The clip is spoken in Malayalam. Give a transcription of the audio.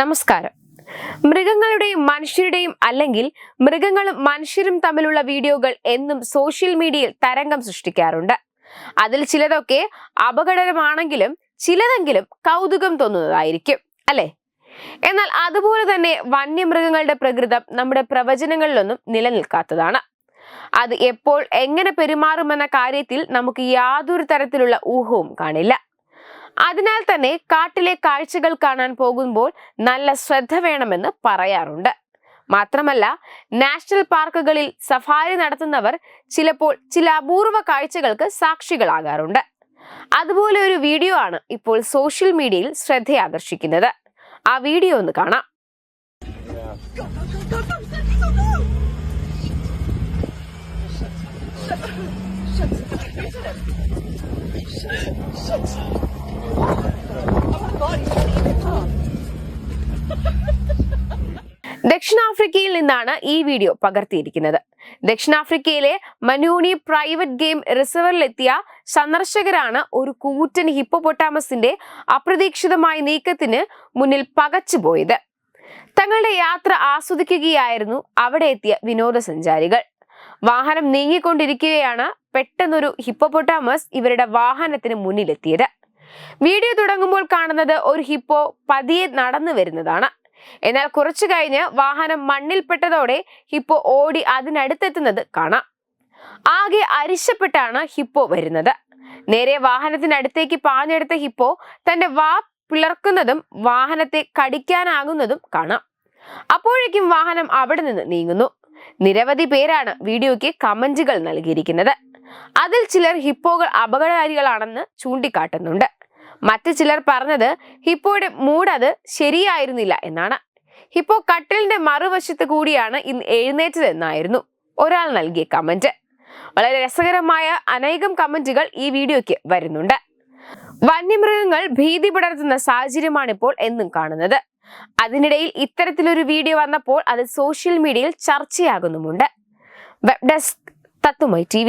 നമസ്കാരം. മൃഗങ്ങളുടെയും മനുഷ്യരുടെയും അല്ലെങ്കിൽ മൃഗങ്ങളും മനുഷ്യരും തമ്മിലുള്ള വീഡിയോകൾ എന്നും സോഷ്യൽ മീഡിയയിൽ തരംഗം സൃഷ്ടിക്കാറുണ്ട്. അതിൽ ചിലതൊക്കെ അപകടകരമാണെങ്കിലും ചിലതെങ്കിലും കൗതുകം തോന്നുന്നതായിരിക്കും അല്ലെ? എന്നാൽ അതുപോലെ തന്നെ വന്യമൃഗങ്ങളുടെ പ്രകൃതം നമ്മുടെ പ്രവചനങ്ങളിലൊന്നും നിലനിൽക്കാത്തതാണ്. അത് എപ്പോൾ എങ്ങനെ പെരുമാറുമെന്ന കാര്യത്തിൽ നമുക്ക് യാതൊരു തരത്തിലുള്ള ഊഹവും കാണില്ല. അതിനാൽ തന്നെ കാട്ടിലെ കാഴ്ചകൾ കാണാൻ പോകുമ്പോൾ നല്ല ശ്രദ്ധ വേണമെന്ന് പറയാറുണ്ട്. മാത്രമല്ല നാഷണൽ പാർക്കുകളിൽ സഫാരി നടത്തുന്നവർ ചിലപ്പോൾ ചില അപൂർവ കാഴ്ചകൾക്ക് സാക്ഷികളാകാറുണ്ട്. അതുപോലെ ഒരു വീഡിയോ ആണ് ഇപ്പോൾ സോഷ്യൽ മീഡിയയിൽ ശ്രദ്ധയാകർഷിക്കുന്നത്. ആ വീഡിയോ ഒന്ന് കാണാം. ദക്ഷിണാഫ്രിക്കയിൽ നിന്നാണ് ഈ വീഡിയോ പകർത്തിയിരിക്കുന്നത്. ദക്ഷിണാഫ്രിക്കയിലെ മനൂണി പ്രൈവറ്റ് ഗെയിം റിസർവറിലെത്തിയ സന്ദർശകരാണ് ഒരു കൂറ്റൻ ഹിപ്പോപൊട്ടാമസിന്റെ അപ്രതീക്ഷിതമായ നീക്കത്തിന് മുന്നിൽ പകച്ചുപോയത്. തങ്ങളുടെ യാത്ര ആസ്വദിക്കുകയായിരുന്നു അവിടെ എത്തിയ വിനോദസഞ്ചാരികൾ. വാഹനം നീങ്ങിക്കൊണ്ടിരിക്കുകയാണ് പെട്ടെന്നൊരു ഹിപ്പോപൊട്ടാമസ് ഇവരുടെ വാഹനത്തിന് മുന്നിലെത്തിയത്. വീഡിയോ തുടങ്ങുമ്പോൾ കാണുന്നത് ഒരു ഹിപ്പോ പതിയെ നടന്നു വരുന്നതാണ് എന്നാൽ കുറച്ചു കഴിഞ്ഞ് വാഹനം മണ്ണിൽപ്പെട്ടതോടെ ഹിപ്പോ ഓടി അതിനടുത്തെത്തുന്നത് കാണാം. ആകെ അരിശപ്പെട്ടാണ് ഹിപ്പോ വരുന്നത്. നേരെ വാഹനത്തിനടുത്തേക്ക് പാഞ്ഞെടുത്ത ഹിപ്പോ തന്റെ വാ പിളർക്കുന്നതും വാഹനത്തെ കടിക്കാനാകുന്നതും കാണാം. അപ്പോഴേക്കും വാഹനം അവിടെ നിന്ന് നീങ്ങുന്നു. നിരവധി പേരാണ് വീഡിയോയ്ക്ക് കമന്റുകൾ നൽകിയിരിക്കുന്നത്. അതിൽ ചിലർ ഹിപ്പോകൾ അപകടകാരികളാണെന്ന് ചൂണ്ടിക്കാട്ടുന്നുണ്ട്. മറ്റു ചിലർ പറഞ്ഞത് ഹിപ്പോയുടെ മൂഡ് അത് ശരിയായിരുന്നില്ല എന്നാണ്. ഹിപ്പോ കട്ടിലിന്റെ മറുവശത്ത് കൂടിയാണ് ഇന്ന് എഴുന്നേറ്റത് എന്നായിരുന്നു ഒരാൾ നൽകിയ കമന്റ്. വളരെ രസകരമായ അനേകം കമന്റുകൾ ഈ വീഡിയോയ്ക്ക് വരുന്നുണ്ട്. വന്യമൃഗങ്ങൾ ഭീതി പടർത്തുന്ന സാഹചര്യമാണിപ്പോൾ എന്നും കാണുന്നത്. അതിനിടയിൽ ഇത്തരത്തിലൊരു വീഡിയോ വന്നപ്പോൾ അത് സോഷ്യൽ മീഡിയയിൽ ചർച്ചയാകുന്നുമുണ്ട്. വെബ് ഡെസ്ക് തത്തുമൈ ടി